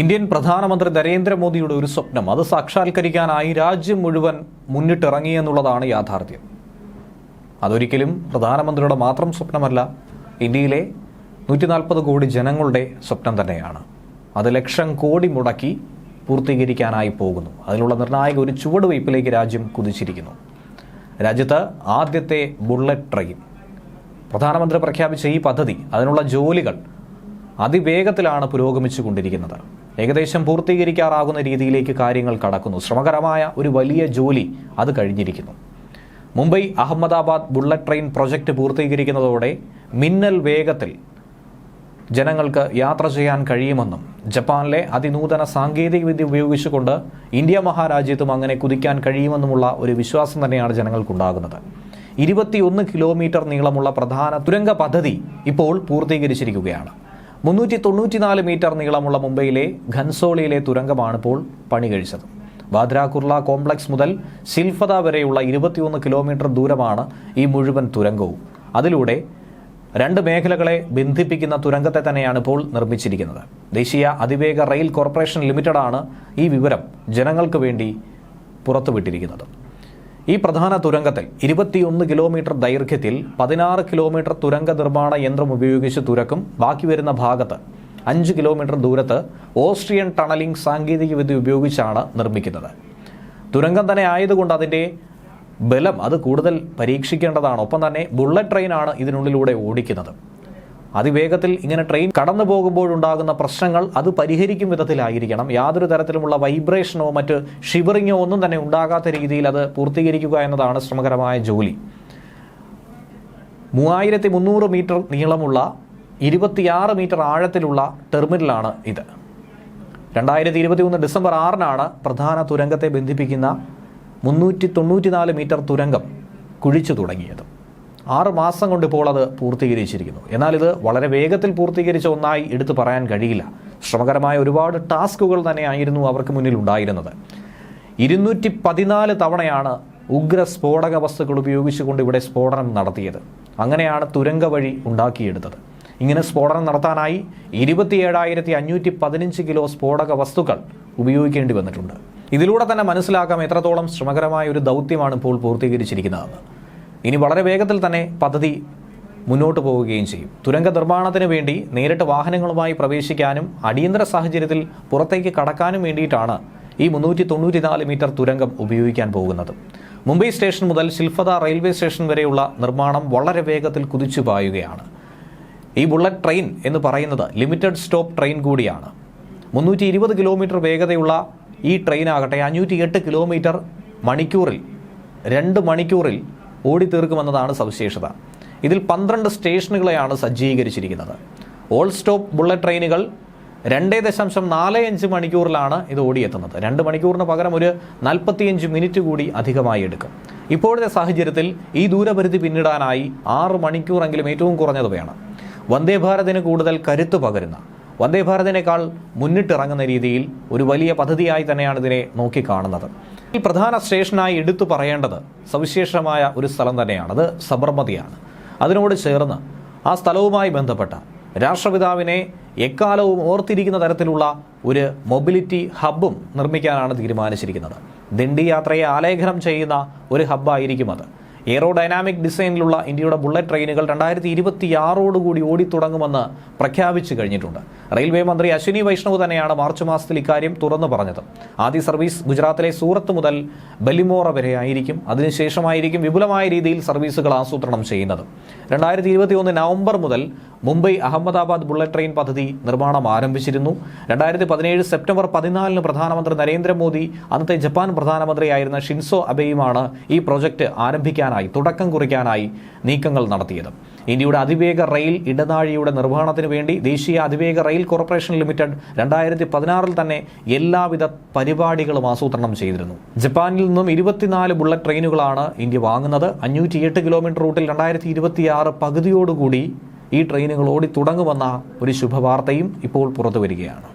Indian പ്രധാനമന്ത്രി നരേന്ദ്രമോദിയുടെ ഒരു സ്വപ്നം. അത് സാക്ഷാത്കരിക്കാനായി രാജ്യം മുഴുവൻ മുന്നിട്ടിറങ്ങിയെന്നുള്ളതാണ് യാഥാർത്ഥ്യം. അതൊരിക്കലും പ്രധാനമന്ത്രിയുടെ മാത്രം സ്വപ്നമല്ല ഇന്ത്യയിലെ നൂറ്റി നാൽപ്പത് കോടി ജനങ്ങളുടെ സ്വപ്നം തന്നെയാണ്. അത് ലക്ഷം കോടി മുടക്കി പൂർത്തീകരിക്കാനായി പോകുന്നു. അതിനുള്ള നിർണായക ഒരു ചുവടുവയ്പ്പിലേക്ക് രാജ്യം കുതിച്ചിരിക്കുന്നു. രാജ്യത്ത് ആദ്യത്തെ ബുള്ളറ്റ് ട്രെയിൻ. പ്രധാനമന്ത്രി പ്രഖ്യാപിച്ച ഈ പദ്ധതി അതിനുള്ള ജോലികൾ അതിവേഗത്തിലാണ് പുരോഗമിച്ചു കൊണ്ടിരിക്കുന്നത് ഏകദേശം പൂർത്തീകരിക്കാറാകുന്ന രീതിയിലേക്ക് കാര്യങ്ങൾ കടക്കുന്നു. ശ്രമകരമായ ഒരു വലിയ ജോലി അത് കഴിഞ്ഞിരിക്കുന്നു. Mumbai Ahmedabad bullet train project പൂർത്തീകരിക്കുന്നതോടെ മിന്നൽ വേഗത്തിൽ ജനങ്ങൾക്ക് യാത്ര ചെയ്യാൻ കഴിയുമെന്നും ജപ്പാനിലെ അതിനൂതന സാങ്കേതികവിദ്യ ഉപയോഗിച്ചുകൊണ്ട് ഇന്ത്യ മഹാരാജ്യത്തും അങ്ങനെ കുതിക്കാൻ കഴിയുമെന്നുമുള്ള ഒരു വിശ്വാസം തന്നെയാണ് ജനങ്ങൾക്കുണ്ടാകുന്നത്. ഇരുപത്തിയൊന്ന് കിലോമീറ്റർ നീളമുള്ള പ്രധാന തുരങ്ക പദ്ധതി ഇപ്പോൾ പൂർത്തീകരിച്ചിരിക്കുകയാണ്. മുന്നൂറ്റി തൊണ്ണൂറ്റിനാല് മീറ്റർ നീളമുള്ള മുംബൈയിലെ ഘൻസോളിയിലെ തുരങ്കമാണ് ഇപ്പോൾ പണി കഴിച്ചത്. ബാദ്ര കുർള കോംപ്ലക്സ് മുതൽ സിൽഫത വരെയുള്ള ഇരുപത്തിയൊന്ന് കിലോമീറ്റർ ദൂരമാണ് ഈ മുഴുവൻ തുരങ്കവും. അതിലൂടെ രണ്ട് മേഖലകളെ ബന്ധിപ്പിക്കുന്ന തുരങ്കത്തെ തന്നെയാണ് ഇപ്പോൾ നിർമ്മിച്ചിരിക്കുന്നത്. ദേശീയ അതിവേഗ റെയിൽ കോർപ്പറേഷൻ ലിമിറ്റഡാണ് ഈ വിവരം ജനങ്ങൾക്ക് വേണ്ടി പുറത്തുവിട്ടിരിക്കുന്നത്. ഈ പ്രധാന തുരങ്കത്തിൽ ഇരുപത്തിയൊന്ന് കിലോമീറ്റർ ദൈർഘ്യത്തിൽ പതിനാറ് കിലോമീറ്റർ തുരങ്ക നിർമ്മാണ യന്ത്രം ഉപയോഗിച്ച് തുരക്കും ബാക്കി വരുന്ന ഭാഗത്ത് അഞ്ച് കിലോമീറ്റർ ദൂരത്ത് ഓസ്ട്രിയൻ ടണലിംഗ് സാങ്കേതികവിദ്യ ഉപയോഗിച്ചാണ് നിർമ്മിക്കുന്നത്. തുരങ്കം തന്നെ ആയതുകൊണ്ട് അതിന്റെ ബലം അത് കൂടുതൽ പരീക്ഷിക്കേണ്ടതാണ്. ഒപ്പം തന്നെ ബുള്ളറ്റ് ട്രെയിനാണ് ഇതിനുള്ളിലൂടെ ഓടിക്കുന്നത്. അതിവേഗത്തിൽ ഇങ്ങനെ ട്രെയിൻ കടന്നു പോകുമ്പോഴുണ്ടാകുന്ന പ്രശ്നങ്ങൾ അത് പരിഹരിക്കും വിധത്തിലായിരിക്കണം. യാതൊരു തരത്തിലുമുള്ള വൈബ്രേഷനോ മറ്റ് ഷിവറിങ്ങോ ഒന്നും തന്നെ ഉണ്ടാകാത്ത രീതിയിൽ അത് പൂർത്തീകരിക്കുക എന്നതാണ് ശ്രമകരമായ ജോലി. മൂവായിരത്തി മുന്നൂറ് മീറ്റർ നീളമുള്ള ഇരുപത്തിയാറ് മീറ്റർ ആഴത്തിലുള്ള ടെർമിനലാണ് ഇത്. രണ്ടായിരത്തി ഇരുപത്തി ഡിസംബർ ആറിനാണ് പ്രധാന തുരങ്കത്തെ ബന്ധിപ്പിക്കുന്ന മുന്നൂറ്റി തൊണ്ണൂറ്റിനാല് മീറ്റർ തുരങ്കം കുഴിച്ചു തുടങ്ങിയത്. ആറ് മാസം കൊണ്ട് ഇപ്പോൾ അത് പൂർത്തീകരിച്ചിരിക്കുന്നു. എന്നാൽ ഇത് വളരെ വേഗത്തിൽ പൂർത്തീകരിച്ച ഒന്നായി എടുത്തു പറയാൻ കഴിയില്ല. ശ്രമകരമായ ഒരുപാട് ടാസ്കുകൾ തന്നെയായിരുന്നു അവർക്ക് മുന്നിൽ ഉണ്ടായിരുന്നത്. ഇരുന്നൂറ്റി പതിനാല് തവണയാണ് ഉഗ്ര സ്ഫോടക വസ്തുക്കൾ ഉപയോഗിച്ചുകൊണ്ട് ഇവിടെ സ്ഫോടനം നടത്തിയത്. അങ്ങനെയാണ് തുരങ്ക വഴി ഉണ്ടാക്കിയെടുത്തത്. ഇങ്ങനെ സ്ഫോടനം നടത്താനായി ഇരുപത്തിയേഴായിരത്തി അഞ്ഞൂറ്റി പതിനഞ്ച് കിലോ സ്ഫോടക വസ്തുക്കൾ ഉപയോഗിക്കേണ്ടി വന്നിട്ടുണ്ട്. ഇതിലൂടെ തന്നെ മനസ്സിലാക്കാം എത്രത്തോളം ശ്രമകരമായ ഒരു ദൗത്യമാണ് ഇപ്പോൾ പൂർത്തീകരിച്ചിരിക്കുന്നതെന്ന്. ഇനി വളരെ വേഗത്തിൽ തന്നെ പദ്ധതി മുന്നോട്ട് പോവുകയും ചെയ്യും. തുരങ്ക നിർമ്മാണത്തിന് വേണ്ടി നേരിട്ട് വാഹനങ്ങളുമായി പ്രവേശിക്കാനും അടിയന്തര സാഹചര്യത്തിൽ പുറത്തേക്ക് കടക്കാനും വേണ്ടിയിട്ടാണ് ഈ മുന്നൂറ്റി തൊണ്ണൂറ്റിനാല് മീറ്റർ തുരങ്കം ഉപയോഗിക്കാൻ പോകുന്നത്. മുംബൈ സ്റ്റേഷൻ മുതൽ ശിൽഫത റെയിൽവേ സ്റ്റേഷൻ വരെയുള്ള നിർമ്മാണം വളരെ വേഗത്തിൽ കുതിച്ചു പായുകയാണ്. ഈ ബുള്ളറ്റ് ട്രെയിൻ എന്ന് പറയുന്നത് ലിമിറ്റഡ് സ്റ്റോപ്പ് ട്രെയിൻ കൂടിയാണ്. മുന്നൂറ്റി ഇരുപത് കിലോമീറ്റർ വേഗതയുള്ള ഈ ട്രെയിനാകട്ടെ അഞ്ഞൂറ്റി എട്ട് കിലോമീറ്റർ മണിക്കൂറിൽ രണ്ട് മണിക്കൂറിൽ ഓടിത്തീർക്കുമെന്നതാണ് സവിശേഷത. ഇതിൽ പന്ത്രണ്ട് സ്റ്റേഷനുകളെയാണ് സജ്ജീകരിച്ചിരിക്കുന്നത്. ഓൾ സ്റ്റോപ്പ് ബുള്ളറ്റ് ട്രെയിനുകൾ രണ്ടേ ദശാംശം നാല് അഞ്ച് മണിക്കൂറിലാണ് ഇത് ഓടിയെത്തുന്നത്. രണ്ട് മണിക്കൂറിന് പകരം ഒരു നാൽപ്പത്തിയഞ്ച് മിനിറ്റ് കൂടി അധികമായി എടുക്കും. ഇപ്പോഴത്തെ സാഹചര്യത്തിൽ ഈ ദൂരപരിധി പിന്നിടാനായി ആറ് മണിക്കൂറെങ്കിലും ഏറ്റവും കുറഞ്ഞത് വേണം വന്ദേ ഭാരതിന് കൂടുതൽ കരുത്ത് പകരുന്ന വന്ദേ ഭാരതിനേക്കാൾ മുന്നിട്ടിറങ്ങുന്ന രീതിയിൽ ഒരു വലിയ പദ്ധതിയായി തന്നെയാണ് ഇതിനെ നോക്കിക്കാണുന്നത്. ഈ പ്രധാന സ്റ്റേഷനായി എടുത്തു പറയേണ്ടത് സവിശേഷമായ ഒരു സ്ഥലം തന്നെയാണ്. അത് സബർമതിയാണ്. അതിനോട് ചേർന്ന് ആ സ്ഥലവുമായി ബന്ധപ്പെട്ട രാഷ്ട്രപിതാവിനെ എക്കാലവും ഓർത്തിരിക്കുന്ന തരത്തിലുള്ള ഒരു മൊബിലിറ്റി ഹബ്ബും നിർമ്മിക്കാനാണ് തീരുമാനിച്ചിരിക്കുന്നത്. ദണ്ഡി യാത്രയെ ആലേഖനം ചെയ്യുന്ന ഒരു ഹബ്ബായിരിക്കും അത്. എയറോഡൈനാമിക് ഡിസൈനിലുള്ള ഇന്ത്യയുടെ ബുള്ളറ്റ് ട്രെയിനുകൾ രണ്ടായിരത്തി ഇരുപത്തിയാറോടുകൂടി ഓടിത്തുടങ്ങുമെന്ന് പ്രഖ്യാപിച്ചു കഴിഞ്ഞിട്ടുണ്ട്. റെയിൽവേ മന്ത്രി അശ്വിനി വൈഷ്ണവ് തന്നെയാണ് മാർച്ച് മാസത്തിൽ ഇക്കാര്യം തുറന്നു പറഞ്ഞത്. ആദ്യ സർവീസ് ഗുജറാത്തിലെ സൂറത്ത് മുതൽ ബലിമോറ വരെ ആയിരിക്കും. അതിനുശേഷമായിരിക്കും വിപുലമായ രീതിയിൽ സർവീസുകൾ ആസൂത്രണം ചെയ്യുന്നത്. രണ്ടായിരത്തി നവംബർ മുതൽ മുംബൈ അഹമ്മദാബാദ് ബുള്ളറ്റ് ട്രെയിൻ പദ്ധതി നിർമ്മാണം ആരംഭിച്ചിരുന്നു. രണ്ടായിരത്തി പതിനേഴ് സെപ്റ്റംബർ പതിനാലിന് പ്രധാനമന്ത്രി നരേന്ദ്രമോദി അന്നത്തെ ജപ്പാൻ പ്രധാനമന്ത്രിയായിരുന്ന ഷിൻസോ അബെയുമാണ് ഈ പ്രൊജക്ട് ആരംഭിക്കാനായി തുടക്കം കുറിക്കാനായി നീക്കങ്ങൾ നടത്തിയത്. ഇന്ത്യയുടെ അതിവേഗ റെയിൽ ഇടനാഴിയുടെ നിർവഹണത്തിന് വേണ്ടി ദേശീയ അതിവേഗ റെയിൽ കോർപ്പറേഷൻ ലിമിറ്റഡ് രണ്ടായിരത്തി പതിനാറിൽ തന്നെ എല്ലാവിധ പരിപാടികളും ആസൂത്രണം ചെയ്തിരുന്നു. ജപ്പാനിൽ നിന്നും ഇരുപത്തിനാല് ബുള്ളറ്റ് ട്രെയിനുകളാണ് ഇന്ത്യ വാങ്ങുന്നത്. അഞ്ഞൂറ്റിയെട്ട് കിലോമീറ്റർ റൂട്ടിൽ രണ്ടായിരത്തി ഇരുപത്തിയാറ് പകുതിയോടുകൂടി ഈ ട്രെയിനുകൾ ഓടി തുടങ്ങുമെന്ന ഒരു ശുഭവാർത്തയും ഇപ്പോൾ പുറത്തു വരികയാണ്.